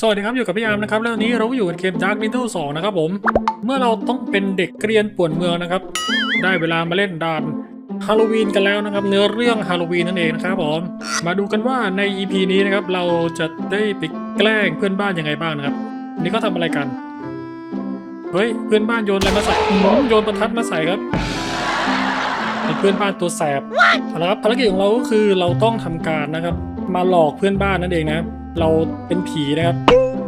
สวัสดีครับ อยู่กับพี่อาร์มนะครับ แล้ววันนี้เราก็อยู่กับเกม Dark Middle 2 นะครับผม เมื่อเราต้องเป็นเด็กเกรียนป่วนเมืองนะครับ ได้เวลามาเล่นด่านฮาโลวีนกันแล้วนะครับ เนื้อเรื่องฮาโลวีนนั่นเองนะครับผม มาดูกันว่าใน EP นี้นะครับ เราจะได้ไปแกล้งเพื่อนบ้านยังไงบ้างนะครับวันนี่เขาทำอะไรกัน เฮ้ย เพื่อนบ้านโยนอะไรมาใส่อื้อหือโยนประทัดมาใส่ครับเป็นเพื่อนบ้านตัวแสบเอาละครับภารกิจของเราก็คือเราต้องทำการนะครับ มาหลอกเพื่อนบ้านนั่นเองนะครับ เราเป็นผีนะครับ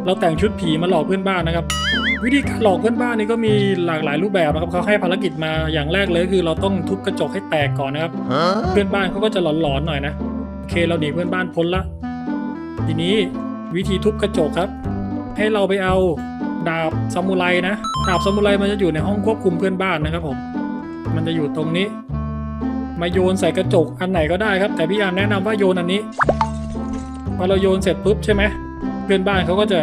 เราแต่งชุดผีมาหลอกเพื่อนบ้านนะครับ วิธีการหลอกเพื่อนบ้านนี่ก็มีหลากหลายรูปแบบนะครับเขาให้ภารกิจมาอย่างแรกเลยคือเราต้องทุบกระจกให้แตกก่อนนะครับ เพื่อนบ้านเขาก็จะหลอนๆหน่อยนะโอเคเราหนีเพื่อนบ้านพ้นละ ทีนี้วิธีทุบกระจกครับ ให้เราไปเอาดาบซามูไรนะดาบซามูไรมันจะอยู่ในห้องควบคุมเพื่อนบ้านนะครับผม มันจะอยู่ตรงนี้ มาโยนใส่กระจกอันไหนก็ได้ครับ แต่พี่ยามแนะนำว่าโยนอันนี้ พอเราโยนเสร็จปุ๊บใช่ไหมเพื่อนบ้านเขาก็จะ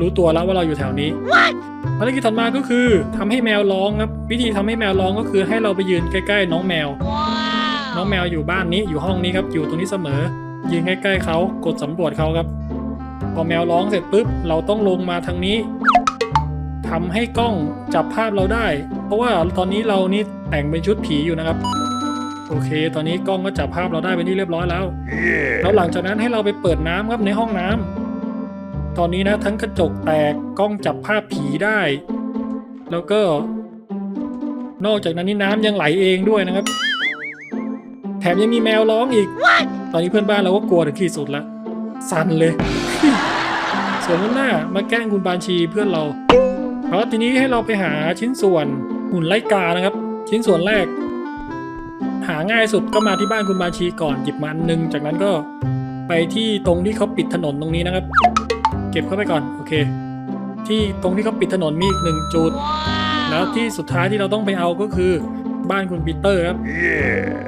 รู้ตัวแล้วว่าเราอยู่แถวนี้ภารกิจถัดมาก็คือทำให้แมวร้องครับวิธีทำให้แมวร้องก็คือให้เราไปยืนใกล้ ๆ น้องแมว น้องแมวอยู่บ้านนี้อยู่ห้องนี้ครับอยู่ตรงนี้เสมอ ยืนใกล้ๆเขากดสำรวจเขาครับ พอแมวร้องเสร็จปุ๊บเราต้องลงมาทางนี้ทำให้กล้องจับภาพเราได้ เพราะว่าตอนนี้เรานี่แต่งเป็นชุดผีอยู่นะครับ โอเค ตอนนี้กล้องก็จับภาพเราได้เป็นที่เรียบร้อยแล้วแล้วหลังจากนั้นให้เราไปเปิดน้ำครับในห้องน้ำตอนนี้นะทั้งกระจกแตกกล้องจับภาพผีได้ แล้วก็ นอกจากนั้นนี่น้ำยังไหลเองด้วยนะครับ แถมยังมีแมวร้องอีกตอนนี้เพื่อนบ้านเราก็กลัวถึงที่สุดแล้วสั่นเลยส่วนวันหน้ามาแกล้งคุณบานชีเพื่อนเราเพราะทีนี้ให้เราไปหาชิ้นส่วนหุ่นไล่กานะครับ ชิ้นส่วนแรก หาง่ายสุดก็มาที่บ้านคุณบาชีก่อนหยิบมาอันหนึง จากนั้นก็ไปที่ตรงที่เขาปิดถนนตรงนี้นะครับ เก็บเข้าไปก่อนโอเค ที่ตรงที่เขาปิดถนนมีอีกหนึ่งจุด แล้วที่สุดท้ายที่เราต้องไปเอาก็คือบ้านคุณปีเตอร์ครับ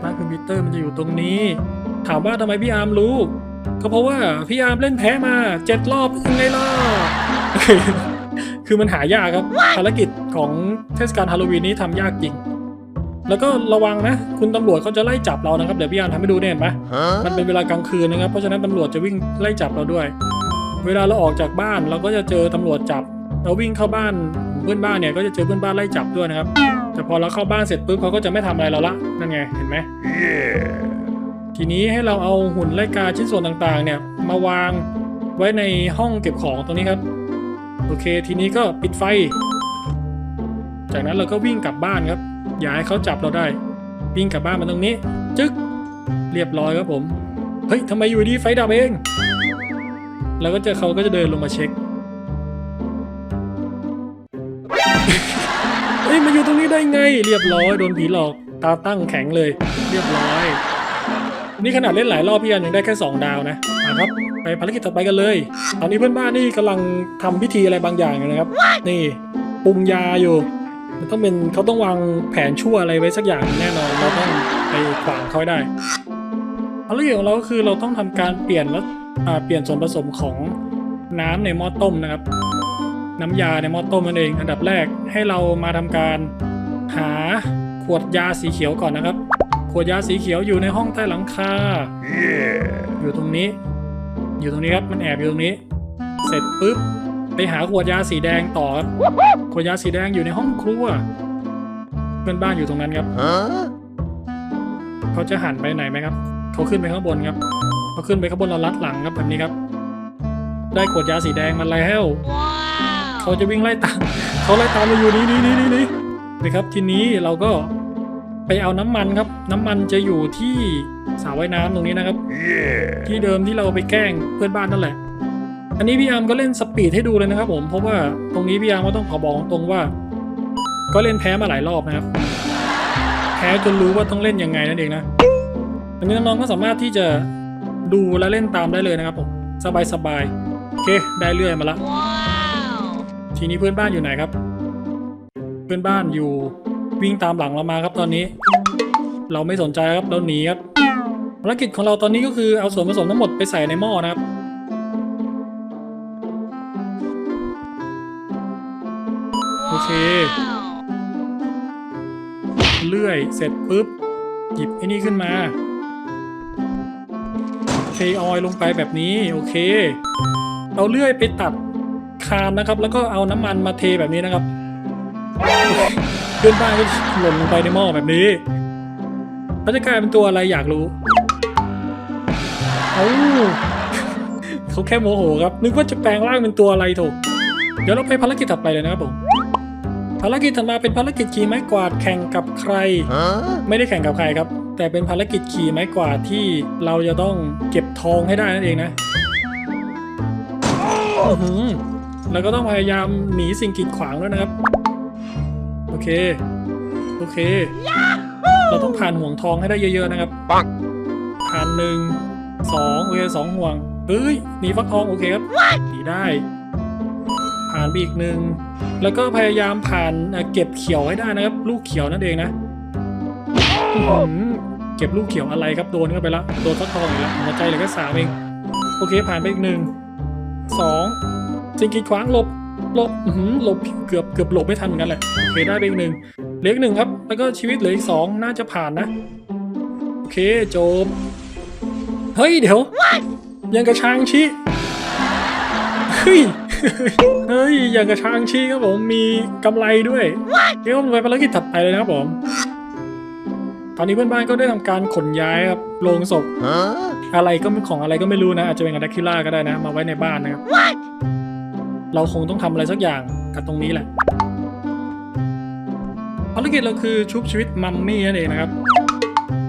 บ้านคุณปีเตอร์มันจะอยู่ตรงนี้ ถามว่าทำไมพี่อาร์มรู้ ก็เพราะว่าพี่อาร์มเล่นแพ้มาเจ็ดรอบยังไงล่ะคือมันหายากครับภารกิจของเทศกาลฮาโลวีนนี้ทำยากจริง แล้วก็ระวังนะ คุณตำรวจเขาจะไล่จับเรานะครับเดี๋ยวพี่อาร์มทำให้ดูเนี่ยเห็นไหมมันเป็นเวลากลางคืนนะครับ เพราะฉะนั้นตำรวจจะวิ่งไล่จับเราด้วย เวลาเราออกจากบ้านเราก็จะเจอตำรวจจับ เราวิ่งเข้าบ้านเพื่อนบ้านเนี่ยก็จะเจอเพื่อนบ้านไล่จับด้วยนะครับ แต่พอเราเข้าบ้านเสร็จปุ๊บเขาก็จะไม่ทำอะไรเราละนั่นไงเห็นไหมทีนี้ให้เราเอาหุ่นไล่กาชิ้นส่วนต่างๆ เนี่ยมาวางไว้ในห้องเก็บของตรงนี้ครับ โอเค ทีนี้ก็ปิดไฟ จากนั้นเราก็วิ่งกลับบ้านครับ อย่าให้เขาจับเราได้วิ่งกลับบ้านมาตรงนี้ จึ๊กเรียบร้อยครับผม เฮ้ยทำไมอยู่ดีไฟดับเอง แล้วก็เจอเขาก็จะเดินลงมาเช็คเฮ้ยมาอยู่ตรงนี้ได้ไง เรียบร้อยโดนผีหลอกตาตั้งแข็งเลย เรียบร้อย นี่ขนาดเล่นหลายรอบพี่อันยังได้แค่ 2 ดาวนะนะครับไปภารกิจต่อไปกันเลย ตอนนี้เพื่อนบ้านนี่กำลังทำพิธีอะไรบางอย่างอยู่นะครับ นี่ปรุงยาอยู่ มันต้องเป็นเขาต้องวางแผนชั่วอะไรไว้สักอย่างแน่นอน เราต้องไปขวางเขาให้ได้ภารกิจของเราก็คือเราต้องทำการเปลี่ยนแล้วอ่าเปลี่ยนส่วนผสมของน้ำในหม้อต้มนะครับ น้ำยาในหม้อต้มนั่นเอง อันดับแรกให้เรามาทำการหาขวดยาสีเขียวก่อนนะครับ ขวดยาสีเขียวอยู่ในห้องใต้หลังคาอยู่ตรงนี้ อยู่ตรงนี้ครับ มันแอบอยู่ตรงนี้ เสร็จปุ๊บ ไปหาขวดยาสีแดงต่อครับขวดยาสีแดงอยู่ในห้องครัวเพื่อนบ้านอยู่ตรงนั้นครับเขาจะหันไปไหนไหมครับ เขาขึ้นไปข้างบนครับเขาขึ้นไปข้างบนเราลัดหลังครับแบบนี้ครับ ได้ขวดยาสีแดงมาแล้วเขาจะวิ่งไล่ตามเขาไล่ตามเราอยู่นี่นี่นี่นี่นี่นะครับ ทีนี้เราก็ไปเอาน้ำมันครับ น้ำมันจะอยู่ที่สระว่ายน้ำตรงนี้นะครับที่เดิมที่เราไปแกล้งเพื่อนบ้านนั่นแหละ อันนี้พี่อาร์มก็เล่นสปีดให้ดูเลยนะครับผมเพราะว่าตรงนี้พี่อาร์มก็ต้องขอบอกตรงว่า ก็เล่นแพ้มาหลายรอบนะครับ แพ้จนรู้ว่าต้องเล่นยังไงนั่นเองนะอันนี้น้องๆก็สามารถที่จะดูและเล่นตามได้เลยนะครับผมสบายๆโอเคได้เรื่อยมาละทีนี้เพื่อนบ้านอยู่ไหนครับ เพื่อนบ้านอยู่วิ่งตามหลังเรามาครับตอนนี้ เราไม่สนใจครับเราหนีครับภารกิจของเราตอนนี้ก็คือเอาส่วนผสมทั้งหมดไปใส่ในหม้อนะครับ เค เลื่อยเสร็จปุ๊บ หยิบไอ้นี่ขึ้นมาเทออยล์ลงไปแบบนี้โอเค เอาเลื่อยไปตัดคานนะครับ แล้วก็เอาน้ำมันมาเทแบบนี้นะครับเพื่อนบ้านก็หล่นลงไปในหม้อแบบนี้เขาจะกลายเป็นตัวอะไรอยากรู้เอาเขาแค่โมโหครับ นึกว่าจะแปลงร่างเป็นตัวอะไรถูก เดี๋ยวเราไปภารกิจถัดไปเลยนะครับผม ภารกิจถัดมาเป็นภารกิจขี่ไม้กวาดแข่งกับใคร ไม่ได้แข่งกับใครครับ แต่เป็นภารกิจขี่ไม้กวาดที่เราจะต้องเก็บทองให้ได้นั่นเองนะอื้อหือแล้วก็ต้องพยายามหนีสิ่งกีดขวางด้วยนะครับ โอเค โอเค เราต้องผ่านห่วงทองให้ได้เยอะๆนะครับปังผ่านหนึ่งสองโอเคสองห่วงเฮ้ยหนีฟักทองโอเคครับหนีได้ ผ่านไปอีกหนึ่งแล้วก็พยายามผ่านเอ่อเก็บเขียวให้ได้นะครับ ลูกเขียวนั่นเองนะอื้อหือเก็บลูกเขียวอะไรครับโดนเข้าไปแล้วโดนฟักทองอีกแล้วหัวใจเหลือแค่สามเองโอเคผ่านไปอีกหนึ่งสองสิ่งกีดขวางหลบหลบอื้อหือหลบเกือบเกือบหลบไม่ทันเหมือนกันแหละโอเคได้ไปอีกหนึ่งเหลืออีกหนึ่งครับ แล้วก็ชีวิตเหลืออีกสองน่าจะผ่านนะโอเคจบเฮ้ยเดี๋ยว ยังกระชางชีเฮ้ย เฮ้ย อย่างกระชางชีครับผมมีกำไรด้วยเดี๋ยวไปภารกิจถัดไปเลยนะครับผม ตอนนี้เพื่อนบ้านก็ได้ทำการขนย้ายครับโลงศพ Huh? อะไรก็ไม่ของอะไรก็ไม่รู้นะ อาจจะเป็นกับดักคิล่าก็ได้นะ มาไว้ในบ้านนะครับ เราคงต้องทำอะไรสักอย่างกับตรงนี้แหละภารกิจเราคือชุบชีวิตมัมมี่นั่นเองนะครับ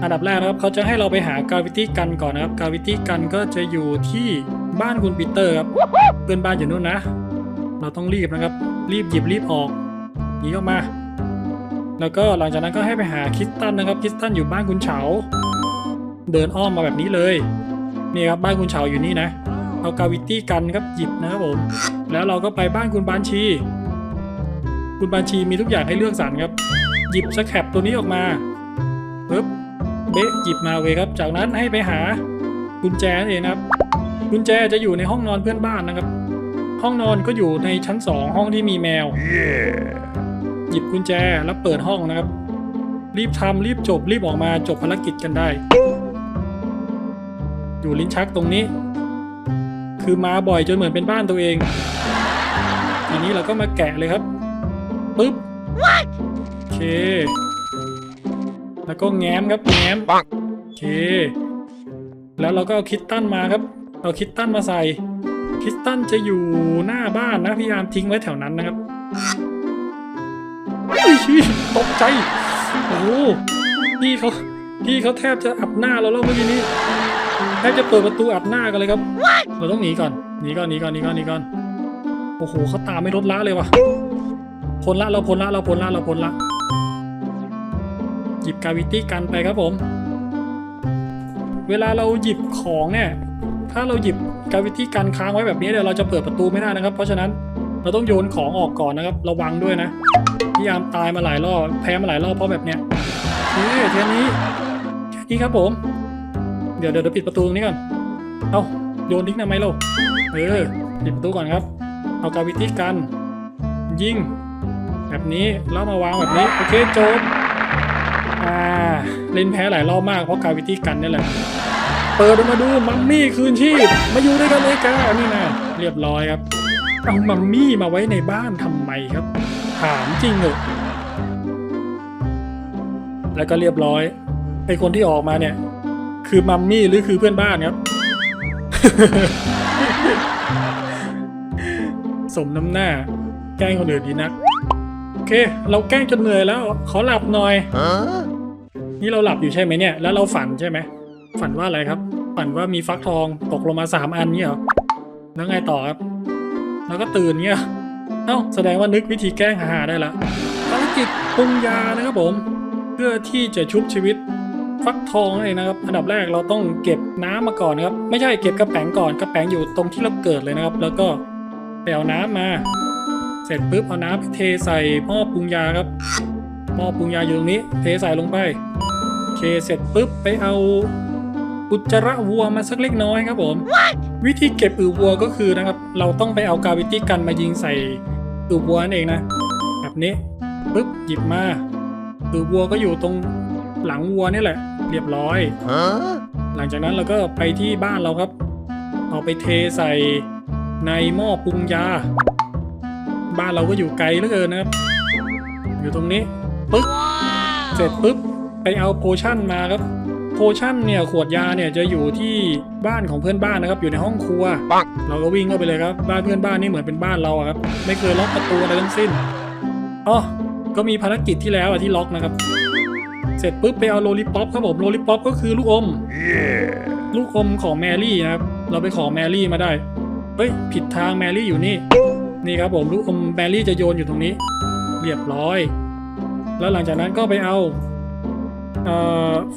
อันดับแรกนะครับเขาจะให้เราไปหากาวิตี้กันก่อนนะครับกาวิตี้กันก็จะอยู่ที่ บ้านคุณปีเตอร์ครับเพื่อนบ้านอยู่นู่นนะ เราต้องรีบนะครับ รีบหยิบรีบออกหนีออกมา แล้วก็หลังจากนั้นก็ให้ไปหาคริสตันนะครับคริสตันอยู่บ้านคุณเฉา เดินอ้อมมาแบบนี้เลยนี่ครับบ้านคุณเฉาอยู่นี่นะเอากาวิตี้กันครับหยิบนะครับผมแล้วเราก็ไปบ้านคุณบานชี คุณบานชีมีทุกอย่างให้เลือกสรรครับ หยิบสแคปตัวนี้ออกมาปึ๊บเบะหยิบมาเลยครับ จากนั้นให้ไปหากุญแจนั่นเองครับ กุญแจจะอยู่ในห้องนอนเพื่อนบ้านนะครับ ห้องนอนก็อยู่ในชั้นสองห้องที่มีแมว Yeah. หยิบกุญแจแล้วเปิดห้องนะครับ รีบทำรีบจบรีบออกมาจบภารกิจกันได้ อยู่ลิ้นชักตรงนี้ คือมาบ่อยจนเหมือนเป็นบ้านตัวเองทีนี้เราก็มาแกะเลยครับปึ๊บโอเค แล้วก็แง้มครับแง้มปังโอเค แล้วเราก็เอาคิตตันมาครับ เอาคิตตันมาใส่ คิตตันจะอยู่หน้าบ้านนะพยายามทิ้งไว้แถวนั้นนะครับตกใจ โอ้พี่เขาพี่เขาแทบจะอับหน้าเราแล้วเมื่อกี้นี้แทบจะเปิดประตูอัดหน้ากันเลยครับ เราต้องหนีก่อน หนีก่อน หนีก่อน หนีก่อน หนีก่อน โอ้โหเขาตามไม่ลดละเลยว่ะพ้นละ เราพ้นละ เราพ้นละ เราพ้นละ หยิบกาวิตี้กันไปครับผม เวลาเราหยิบของเนี่ย ถ้าเราหยิบกาวิตี้กันค้างไว้แบบนี้เดี๋ยวเราจะเปิดประตูไม่ได้นะครับ เพราะฉะนั้นเราต้องโยนของออกก่อนนะครับ ระวังด้วยนะ พยายามตายมาหลายรอบ แพ้มาหลายรอบเพราะแบบเนี้ยโอเคแค่นี้แค่นี้ครับผม เดี๋ยวเดี๋ยวปิดประตูตรงนี้ก่อน เอาโยนทิ้งทำไมเราเออ ปิดประตูก่อนครับ เอากาวิตี้กัน ยิง แบบนี้แล้วมาวางแบบนี้ โอเคจบอ่า เล่นแพ้หลายรอบมากเพราะกาวิตี้กันนี่แหละ เปิดออกมาดูมัมมี่คืนชีพ มาอยู่ด้วยกันเลยกานี่นะเรียบร้อยครับ เอามัมมี่มาไว้ในบ้านทำไมครับ ถามจริงเหรอแล้วก็เรียบร้อยไอคนที่ออกมาเนี่ย คือมัมมี่หรือคือเพื่อนบ้านครับ สมน้ำหน้า แกล้งคนอื่นดีนัก โอเค เราแกล้งจนเหนื่อยแล้ว ขอหลับหน่อย Huh? นี่เราหลับอยู่ใช่ไหมเนี่ย แล้วเราฝันใช่ไหม ฝันว่าอะไรครับ ฝันว่ามีฟักทองตกลงมาสามอันเนี่ยเหรอแล้วไงต่อครับ แล้วก็ตื่นเนี่ยเอ้าแสดงว่านึกวิธีแกล้งหาได้ละภารกิจปรุงยานะครับผม เพื่อที่จะชุบชีวิตฟักทองนั่นเองนะครับ อันดับแรกเราต้องเก็บน้ำมาก่อนนะครับ ไม่ใช่เก็บกระแป๋งก่อนกระแป๋งอยู่ตรงที่เราเกิดเลยนะครับ แล้วก็ไปเอาน้ำมา เสร็จปุ๊บเอาน้ำไปเทใส่หม้อปรุงยาครับหม้อปรุงยาอยู่ตรงนี้ เทใส่ลงไปโอเคเสร็จปุ๊บไปเอา อุจจาระวัวมาสักเล็กน้อยครับผม วิธีเก็บอือวัวก็คือนะครับ เราต้องไปเอากาวิตี้กันมายิงใส่อือวัวนั่นเองนะ แบบนี้ปุ๊บหยิบมาอือวัวก็อยู่ตรงหลังวัวนี่แหละ เรียบร้อย Huh? หลังจากนั้นเราก็ไปที่บ้านเราครับ เอาไปเทใส่ในหม้อปรุงยา บ้านเราก็อยู่ไกลเหลือเกินนะครับ อยู่ตรงนี้ปึ๊บเสร็จปุ๊บไปเอาโพชั่นมาครับ โพชั่นเนี่ยขวดยาเนี่ยจะอยู่ที่บ้านของเพื่อนบ้านนะครับ อยู่ในห้องครัวปังเราก็วิ่งเข้าไปเลยครับ บ้านเพื่อนบ้านนี่เหมือนเป็นบ้านเราอะครับ ไม่เคยล็อกประตูอะไรทั้งสิ้นอ๋อก็มีภารกิจที่แล้วอะที่ล็อกนะครับ เสร็จปุ๊บไปเอาโลลิป o อปครับผมโลลิป o อปก็คือลูกอมลูกอมของแมรี่นะครับ เราไปขอแมรี่มาได้ เฮ้ย ผิดทางแมรี่อยู่นี่ นี่ครับผมลูกอมแมรี่จะโยนอยู่ตรงนี้ เรียบร้อย แล้วหลังจากนั้นก็ไปเอาเอ่อ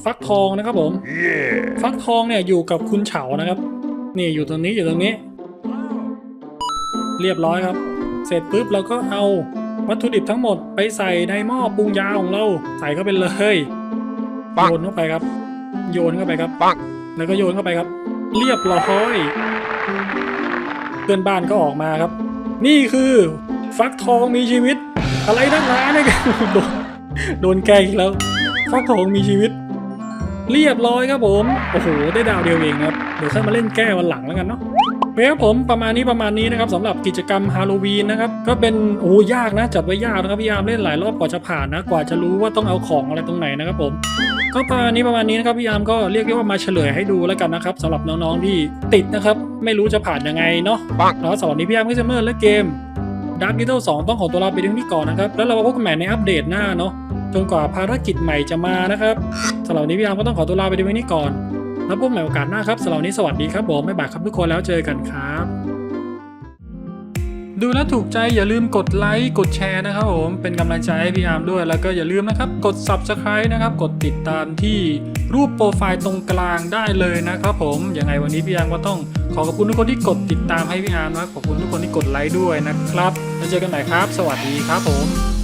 ฟักทองนะครับผมฟักทองเนี่ยอยู่กับคุณเฉานะครับนี่อยู่ตรงนี้อยู่ตรงนี้ เรียบร้อยครับ เสร็จปุ๊บเราก็เอาวัตถุดิบทั้งหมดไปใส่ในหม้อปรุงยาของเรา ใส่เข้าไปเลยปังโยนเข้าไปครับ โยนเข้าไปครับปังแล้วก็โยนเข้าไปครับ เรียบร้อยเพื่อนบ้านก็ออกมาครับ นี่คือฟักทองมีชีวิต อะไรนักหนาเนี่ยโดนโดนแกล้งอีกแล้ว ฟักทองมีชีวิต เรียบร้อยครับผม โอ้โห ได้ดาวเดียวเองครับ เดี๋ยวค่อยมาเล่นแก้วันหลังแล้วกันเนาะโอเคครับผมประมาณนี้ประมาณนี้นะครับสำหรับกิจกรรมฮาโลวีนนะครับก็เป็นโอ้ยากนะ จัดไว้ยากนะครับพี่ยามเล่นหลายรอบกว่าจะผ่านนะ กว่าจะรู้ว่าต้องเอาของอะไรตรงไหนนะครับผมก็ประมาณนี้ประมาณนี้นะครับพี่ยามก็เรียกได้ว่ามาเฉลยให้ดูแล้วกันนะครับสำหรับน้องๆที่ติดนะครับ ไม่รู้จะผ่านยังไงเนาะปังแล้วสำหรับนี้พี่ยามก็จะเมื่อและเกม Dark d e t a l 2ต้องขอตัวลาไปเพียงนี้ก่อนนะครับแล้วเรามาพบกันใหม่ในอัปเดตหน้าเนาะ จนกว่าภารกิจใหม่จะมานะครับสำหรับวันนี้พี่ยามก็ต้องขอตัวลาไปเพียงนี้ก่อน แล้วพบใหม่โอกาสหน้าครับสำหรับวันนี้สวัสดีครับผมบ๊ายบายครับทุกคนแล้วเจอกันครับ ดูแล้วถูกใจอย่าลืมกดไลค์กดแชร์นะครับผมเป็นกำลังใจให้พี่อาร์มด้วยแล้วก็อย่าลืมนะครับกด Subscribe นะครับกดติดตามที่รูปโปรไฟล์ตรงกลางได้เลยนะครับผมยังไงวันนี้พี่อาร์มก็ต้องขอขอบคุณทุกคนที่กดติดตามให้พี่อาร์มนะขอบคุณทุกคนที่กดไลค์ด้วยนะครับแล้วเจอกันใหม่ครับ สวัสดีครับผม